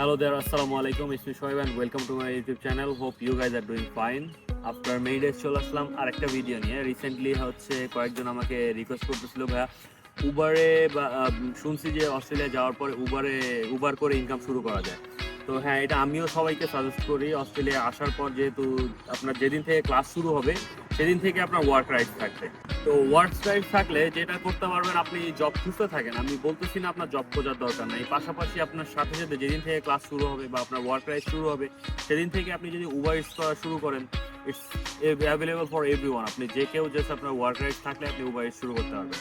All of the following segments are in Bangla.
Hello there, Assalamu alaikum. It's me Shoaib and welcome to my YouTube channel. Hope you guys are doing fine. After many days চলে আসলাম আরেকটা ভিডিও নিয়ে রিসেন্টলি হচ্ছে কয়েকজন আমাকে রিকোয়েস্ট করতেছিল ভাইয়া উবারে বা শুনছি যে অস্ট্রেলিয়া যাওয়ার পরে উবারে উবার করে ইনকাম শুরু করা যায় তো হ্যাঁ এটা আমিও সবাইকে সাজেস্ট করি। অস্ট্রেলিয়া আসার পর যেহেতু আপনার যেদিন থেকে ক্লাস শুরু হবে, সেদিন থেকে আপনার ওয়ার্ক রাইট থাকবে। তো ওয়ার্ক রাইট থাকলে যেটা করতে পারবেন, আপনি জব খুঁজতে থাকেন। আমি বলতেছি না আপনার জব খোঁজার দরকার নাই। পাশাপাশি আপনার সাথে সাথে যেদিন থেকে ক্লাস শুরু হবে বা আপনার ওয়ার্ক রাইট শুরু হবে, সেদিন থেকে আপনি যদি উবার করা শুরু করেন ইটস অ্যাভেলেবল ফর এভরি আপনি যে কেউ জাস্ট আপনার ওয়ার্ক রাইট থাকলে আপনি উবার শুরু করতে পারবেন।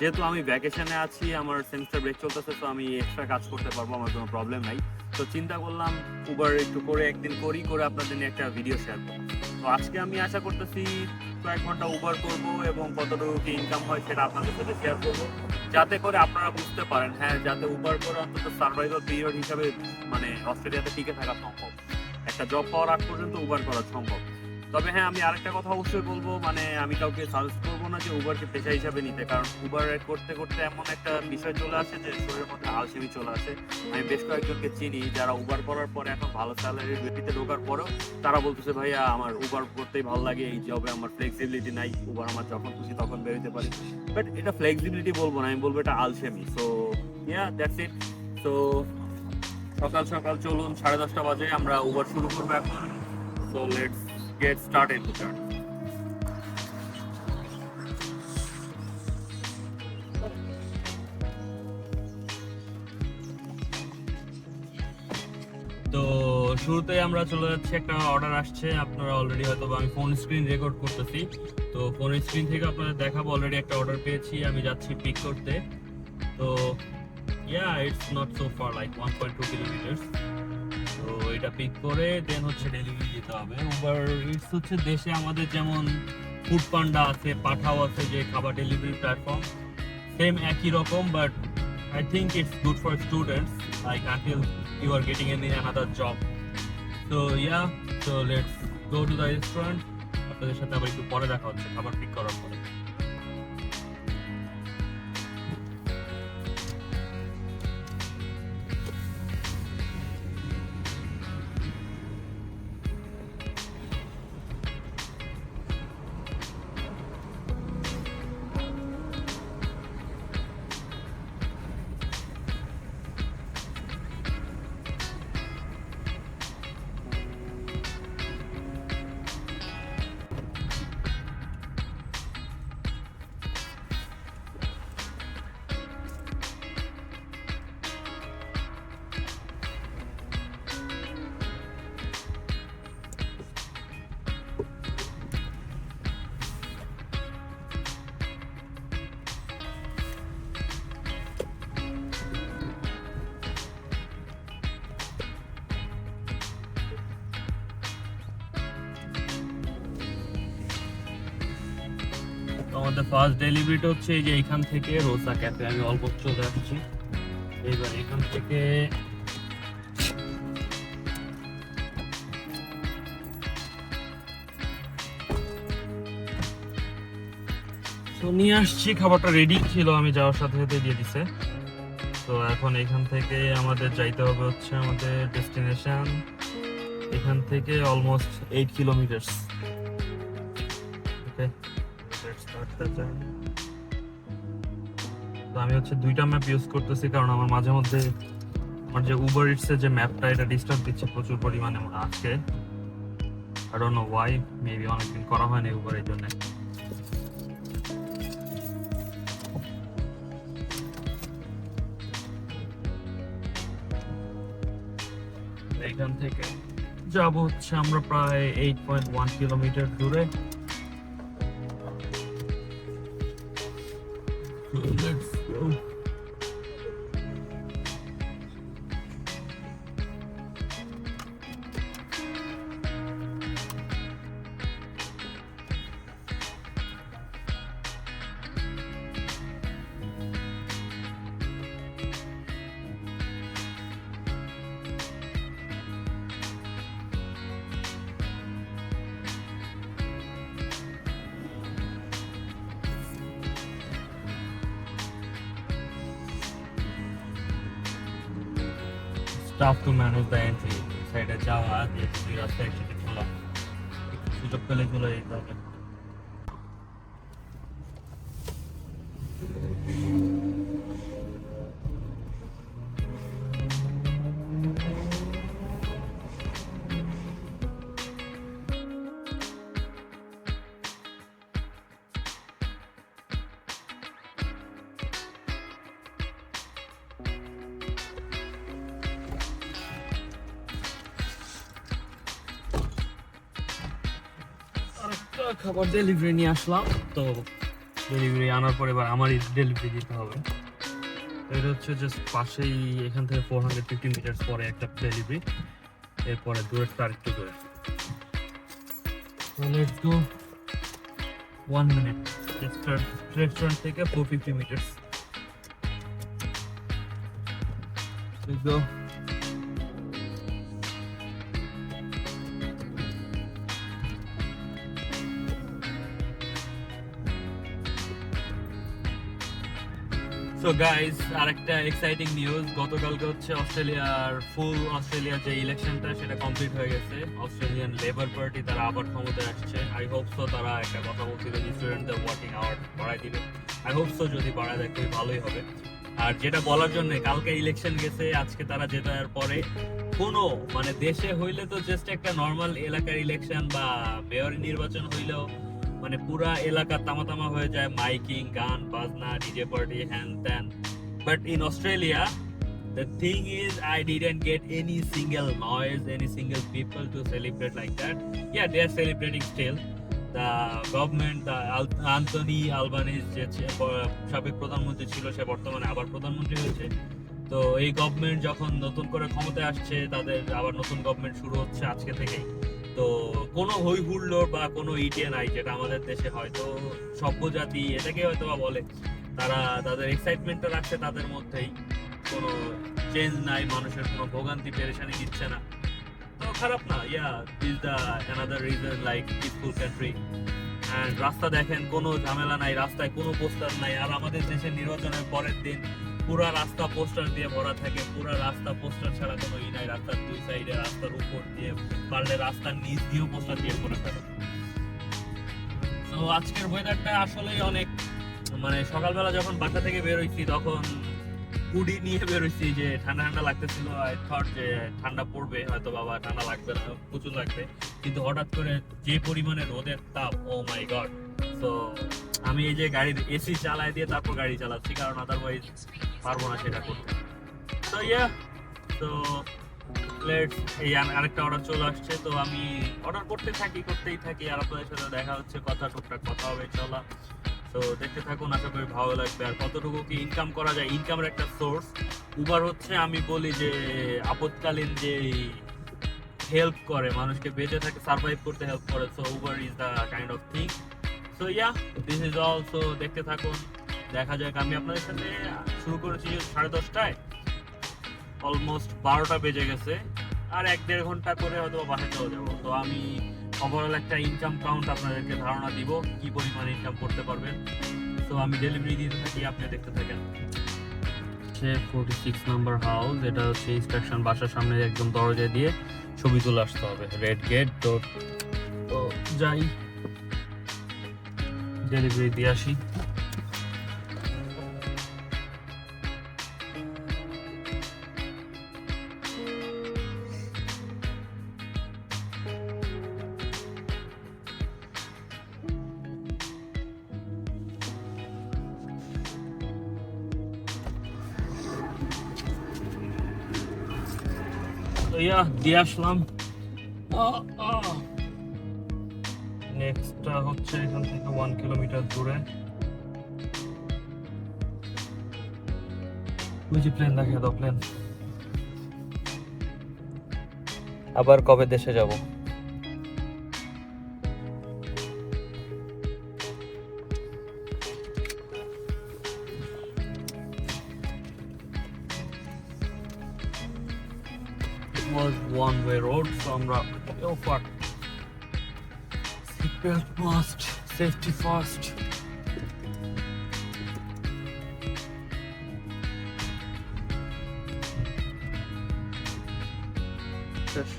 যেহেতু আমি ভ্যাকেশনে আছি, আমার সেমিস্টার ব্রেক চলতেছে, তো আমি এক্সট্রা কাজ করতে পারব, আমার কোনো প্রবলেম নাই। তো চিন্তা করলাম উবার একটু করে একদিন করি, করে আপনাদের নিয়ে একটা ভিডিও শেয়ার করব। তো আজকে আমি আশা করতেছি, কয়েক ঘণ্টা উবার করব এবং কতটুকু কি ইনকাম হয় সেটা আপনাদের সাথে শেয়ার করব। যাতে করে আপনারা বুঝতে পারেন হ্যাঁ যাতে উবার করে অন্তত সার্ভাইভাল পিরিয়ড হিসাবে মানে অস্ট্রেলিয়াতে টিকে থাকা সম্ভব। একটা জব পাওয়ার আগ পর্যন্ত উবার করা সম্ভব। তবে হ্যাঁ আমি আরেকটা কথা অবশ্যই বলব মানে আমি কাউকে সাজেস্ট না যে উবারকে পেশা হিসাবে নিতে, কারণ উবার করতে করতে এমন একটা বিষয় চলে আসে যে শরীরের মধ্যে আলসেমি চলে আসে। আমি বেশ কয়েকজনকে চিনি যারা উবার করার পরে এখন ভালো স্যালারির ভিত্তিতে ঢোকার পরেও তারা বলতেছে, ভাইয়া, আমার উবার করতেই ভালো লাগে, এই জবে আমার ফ্লেক্সিবিলিটি নাই উবার আমার যখন খুশি তখন বেরোতে পারি। বাট এটা ফ্লেক্সিবিলিটি বলব না, আমি বলব এটা আলসেমি so yeah that's it so সকাল সকাল চলুন, সাড়ে দশটা বাজে আমরা উবার শুরু করব এখন। So let's get started to তো শুরুতে আমরা চলে যাচ্ছি, একটা অর্ডার আসছে। আপনারা অলরেডি হয়তো আমি ফোন স্ক্রিন রেকর্ড করতেছি। তো ফোন স্ক্রিন থেকে আপনাদের দেখাবো অলরেডি একটা অর্ডার পেয়েছি, আমি যাচ্ছি পিক করতে। তো yeah it's not so far like one point two kilometers তো এটা পিক করে দেন হচ্ছে ডেলিভারি দিতে হবে। উবার ইটস হচ্ছে দেশে আমাদের যেমন ফুড পান্ডা আছে, পাঠাও আছে যে খাবার ডেলিভারি প্ল্যাটফর্ম সেম একই রকম but I think it's good for students, like until you are getting any another job. So yeah, so let's go to the restaurant. আপনাদের সাথে আবার একটু পরে দেখা হচ্ছে খাবার পিক করার পরে আমাদের ফার্স্ট ডেলিভারিটা হচ্ছে এই যে এখান থেকে রোসা ক্যাফে আমি অলমোস্ট চলে আসছি। এইবার এখান থেকে তো নিয়ে আসছি, খাবারটা রেডি ছিল, আমি যাওয়ার সাথে সাথে দিয়ে দিছে। তো এখন এখান থেকে আমাদের যাইতে হবে হচ্ছে আমাদের ডেস্টিনেশন এখান থেকে almost eight kilometers The journey. তো আমি হচ্ছে দুইটা ম্যাপ ইউজ করতেছি কারণ আমার মাঝে মধ্যে আমার যে উবার ইটস যে ম্যাপটা এটা ডিস্টার্ব দিচ্ছে প্রচুর পরিমাণে আজকে। I don't know why maybe অনেকদিন করা হয়নি উবার এই জন্য। এখান থেকে যাব হচ্ছে আমরা প্রায় এইট পয়েন্ট ওয়ান কিলোমিটার দূরে। Look. Tough to manage the entry সাইডে যাওয়া দুই রাস্তা একসাথে খোলা সুযোগ পেলে চলে যেতে হবে। খাবার ডেলিভারি নিয়ে আসলাম। তো ডেলিভারি আনার পরে এবার আমারই ডেলিভারি দিতে হবে। এটা হচ্ছে জাস্ট পাশেই এখান থেকে ফোর হান্ড্রেড ফিফটি মিটার্স পরে একটা ডেলিভারি এরপরে দূরেরটা আরেকটু দূরে। তো let's go one minute restaurant থেকে four fifty meters go so guys আরেকটা এক্সাইটিং নিউজ গতকালকে হচ্ছে অস্ট্রেলিয়ার ফুল অস্ট্রেলিয়ার যে ইলেকশনটা সেটা কমপ্লিট হয়ে গেছে। অস্ট্রেলিয়ান লেবার পার্টি তারা আবার ক্ষমতায় আসছে। আই হোপ সো তারা একটা কথা বলছিল স্টুডেন্টদের ওয়ার্কিং আওয়ার বাড়াই দিবে। আই হোপ সো যদি বাড়ায় দেয়, খুবই ভালোই হবে। আর যেটা বলার জন্য, কালকে ইলেকশন গেছে, আজকে তারা জেতার পরে কোনো মানে দেশে হইলে তো জাস্ট একটা নর্মাল এলাকার ইলেকশন বা মেয়র নির্বাচন হইলেও মানে পুরা এলাকা তামা তামা হয়ে যায়, মাইকিং, গান, বাজনা ডিজে পার্টি হ্যান ত্যান। But in Australia the thing is, i didn't get any single noise, any single people to celebrate like that. Yeah, they are celebrating the government, the Al- anthony albanese যে সাবেক প্রধানমন্ত্রী ছিল, সে বর্তমানে আবার প্রধানমন্ত্রী হয়েছে। তো এই গভর্নমেন্ট যখন নতুন করে ক্ষমতায় আসছে, তাদের আবার নতুন গভর্নমেন্ট শুরু হচ্ছে আজকে থেকেই। তো কোনো হই হুল্লোড় বা কোনো ইটে নাই যেটা আমাদের দেশে হয়তো সভ্য জাতি এটাকে হয়তো বা বলে। তারা তাদের এক্সাইটমেন্টটা রাখছে তাদের মধ্যেই। কোনো চেঞ্জ নাই, মানুষের কোনো ভোগান্তি, পেরেশানি দিচ্ছে না। তো খারাপ না, yeah is the another reason like peaceful country and রাস্তা দেখেন, কোনো ঝামেলা নাই, রাস্তায় কোনো পোস্টার নাই। আর আমাদের দেশের নির্বাচনের পরের দিন পুরা রাস্তা পোস্টার দিয়ে ভরা থাকে, পুরা রাস্তা পোস্টার ছাড়া কোনো ই নাই, রাস্তার দুই সাইডে রাস্তার উপর দিয়ে পারলে রাস্তার নিচ দিয়েও পোস্টার দিয়ে করে ফেলে। তো আজকের ওয়েদারটা আসলেই অনেক মানে সকালবেলা যখন বাসা থেকে বের তখন হুডি নিয়ে বের হইছি যে ঠান্ডা ঠান্ডা লাগতেছিল আই থট যে ঠান্ডা পড়বে, হয়তো বাবা ঠান্ডা লাগবে না, প্রচুর লাগবে। কিন্তু হঠাৎ করে যে পরিমাণে রোদের তাপ ও মাই গড তো আমি এই যে গাড়ির এসি চালায় দিয়ে তারপর গাড়ি চালাচ্ছি, কারণ আদারওয়াইজ পারব না সেটা করতে। তো ইয়া তো লেটস এই আরেকটা অর্ডার চলে আসছে, তো আমি অর্ডার করতে থাকি, করতেই থাকি, আর আপনাদের সাথে দেখা হচ্ছে, কথা টুকটাক কথা হবে চলা তো দেখতে থাকুন, আশা করি ভালো লাগবে। আর কতটুকু কি ইনকাম করা যায় ইনকামের একটা সোর্স উবার হচ্ছে, আমি বলি যে আপৎকালীন যে হেল্প করে, মানুষকে বেঁচে থাকে সার্ভাইভ করতে হেল্প করে so Uber is the kind of thing so yeah this is also দেখতে থাকুন। দেখা যাক, আমি আপনাদের সাথে শুরু করেছি সাড়ে দশটায়। অলমোস্ট বারোটা বেজে গেছে। আর এক দেড় ঘণ্টা করে হয়তো বাসায় চলে যাব। তো আমি ওভারঅল একটা ইনকাম কাউন্ট আপনাদেরকে ধারণা দিব, কি পরিমাণ ইনকাম করতে পারবেন। তো আমি ডেলিভারি দিতে থাকি, আপনি দেখতে থাকেন। হচ্ছে ফোর্টি সিক্স নাম্বার হাউস এটা হচ্ছে ইনস্ট্রাকশন বাসার সামনে একদম দরজা দিয়ে ছবি তুলে আসতে হবে। রেড গেট তো তো যাই। ডেলিভারি দিয়ে আসি তো ইয়া দিয়ে আসলাম নেক্সটটা হচ্ছে এখান থেকে ওয়ান কিলোমিটার দূরে। ওই যে প্লেন দাও প্লেন আবার কবে দেশে যাব? Was one way road, so আমরা oh fuck. Must safety first শেষ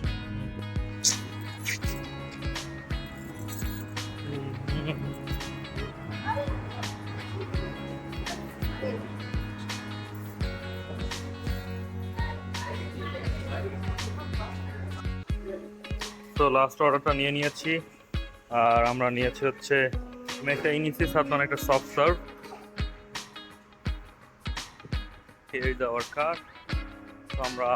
তো লাস্ট অর্ডারটা নিয়ে নিয়েছি আর আমরা নিয়েছি হচ্ছে, আমি একটা ইনিসি সাতন একটা soft serve Here is our car. তো আমরা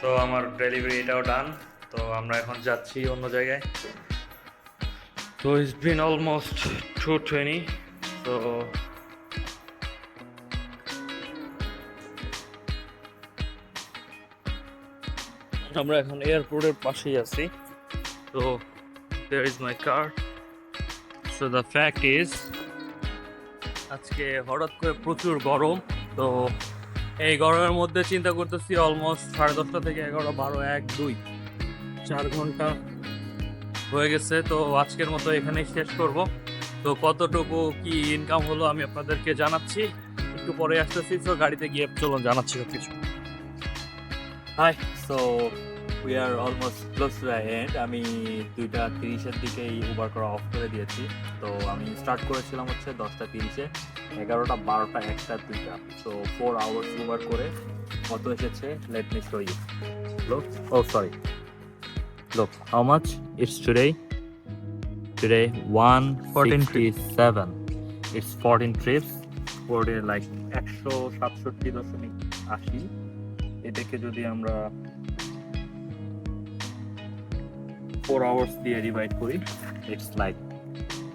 তো আমার ডেলিভারি এটাও ডান তো আমরা এখন যাচ্ছি অন্য জায়গায়। তো it's been almost two twenty তো আমরা এখন এয়ারপোর্টের পাশেই আছি। তো there is my car so the fact is আজকে হঠাৎ করে প্রচুর গরম। তো, এই গরমের মধ্যে চিন্তা করতেছি অলমোস্ট সাড়ে দশটা থেকে এগারো, বারো, এক, দুই, চার ঘণ্টা হয়ে গেছে। তো, আজকের মতো এখানেই শেষ করব। তো, কতটুকু কি ইনকাম হলো আমি আপনাদেরকে জানাচ্ছি। একটু পরে আসতেছি, তো গাড়িতে গিয়ে চলুন, জানাচ্ছি সব কিছু hi so we are almost close to the end আমি দুইটা তিরিশের দিকেই উবার করা অফ করে দিয়েছি। তো আমি স্টার্ট করেছিলাম হচ্ছে দশটা তিরিশে এগারোটা বারোটা একটা দুইটা। তো ফোর আওয়ার্স উবার করে কত এসেছে late me show you look oh sorry look how much it's today today one fourteen seven it's fourteen trips for day like একশো সাতষট্টি দশমিক আশি। এটাকে যদি আমরা ফোর আওয়ার্স দিয়ে ডিভাইড করি it's like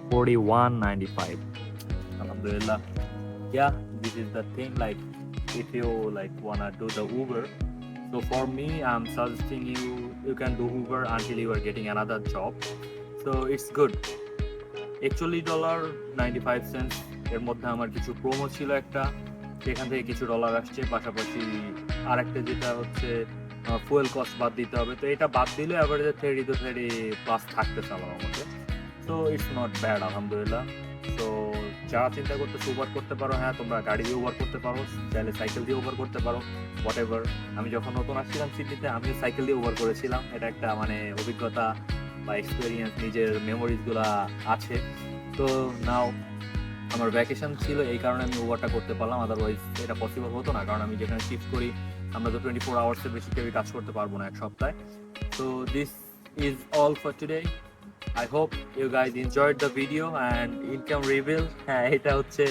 forty one ninety five আলহামদুলিল্লাহ yeah this is the thing like if you like one or do the Uber so for me I am suggesting you you can do Uber until you are getting another job so it's good actually dollar ninety five cents এর মধ্যে আমার কিছু প্রোমো ছিল একটা, সেখান থেকে কিছু ডলার আসছে, পাশাপাশি আরেকটা যেটা হচ্ছে ফুয়েল কস্ট বাদ দিতে হবে। তো এটা বাদ দিলে অ্যাভারেজে থার্টি টু থার্টি প্লাস থাকতে আমার মধ্যে তো ইটস নট ব্যাড আলহামদুলিল্লাহ। তো যারা চিন্তা করতে ওভার করতে পারো হ্যাঁ তোমরা গাড়ি দিয়ে ওভার করতে পারো, চাইলে সাইকেল দিয়ে ওভার করতে পারো হোয়াট এভার আমি যখন নতুন আসছিলাম সিটিতে আমিও সাইকেল দিয়ে ওভার করেছিলাম। এটা একটা মানে অভিজ্ঞতা বা এক্সপিরিয়েন্স নিজের মেমোরিজগুলো আছে। তো নাও আমার ভ্যাকেশন ছিল, এই কারণে আমি ওভারটা করতে পারলাম আদারওয়াইজ এটা পসিবল হতো না, কারণ আমি যেখানে শিফট করি, আমরা তো টোয়েন্টি ফোর আওয়ার্সের বেশি কেউ কাজ করতে পারব না এক সপ্তাহে। তো this is all for today I hope you guys enjoyed the video and income reveal হ্যাঁ এটা হচ্ছে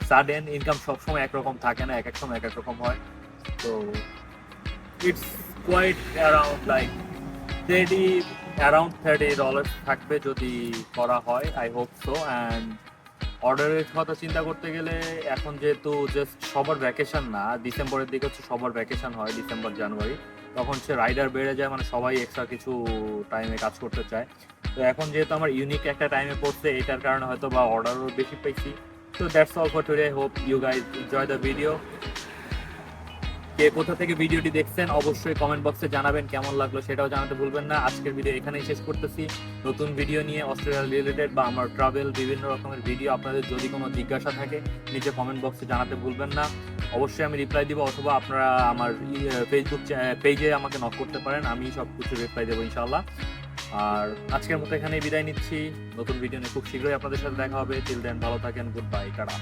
সাডেন ইনকাম সবসময় একরকম থাকে না, এক এক সময় এক এক রকম হয়। তো it's quite around like thirty around thirty dollar থাকবে যদি করা হয় আই হোপ সো অ্যান্ড অর্ডারের কথা চিন্তা করতে গেলে এখন যেহেতু জাস্ট সবার ভ্যাকেশন না, ডিসেম্বরের দিকে হচ্ছে সবার ভ্যাকেশন হয়, ডিসেম্বর, জানুয়ারি। তখন সে রাইডার বেড়ে যায় মানে সবাই এক্সট্রা কিছু টাইমে কাজ করতে চায়। তো এখন যেহেতু আমার ইউনিক একটা টাইমে পড়ছে, এটার কারণে হয়তো বা অর্ডারও বেশি পেয়েছি তো that's all for today hope you guys enjoy the video কে কোথা থেকে ভিডিওটি দেখছেন, অবশ্যই কমেন্ট বক্সে জানাবেন কেমন লাগল সেটাও জানাতে ভুলবেন না। আজকের ভিডিও এখানেই শেষ করতেছি। নতুন ভিডিও নিয়ে অস্ট্রেলিয়া রিলেটেড বা আমার ট্রাভেল বিভিন্ন রকমের ভিডিও আপনাদের যদি কোনো জিজ্ঞাসা থাকে, নিচে কমেন্ট বক্সে জানাতে ভুলবেন না। অবশ্যই আমি রিপ্লাই দিব অথবা আপনারা আমার ফেসবুক পেজে আমাকে নক করতে পারেন, আমি সব কিছু রিপ্লাই দেবো ইনশাল্লাহ আর আজকের মতো এখানেই বিদায় নিচ্ছি। নতুন ভিডিও নিয়ে খুব শীঘ্রই আপনাদের সাথে দেখা হবে। টিল দেন ভালো থাকেন গুড বাই কারা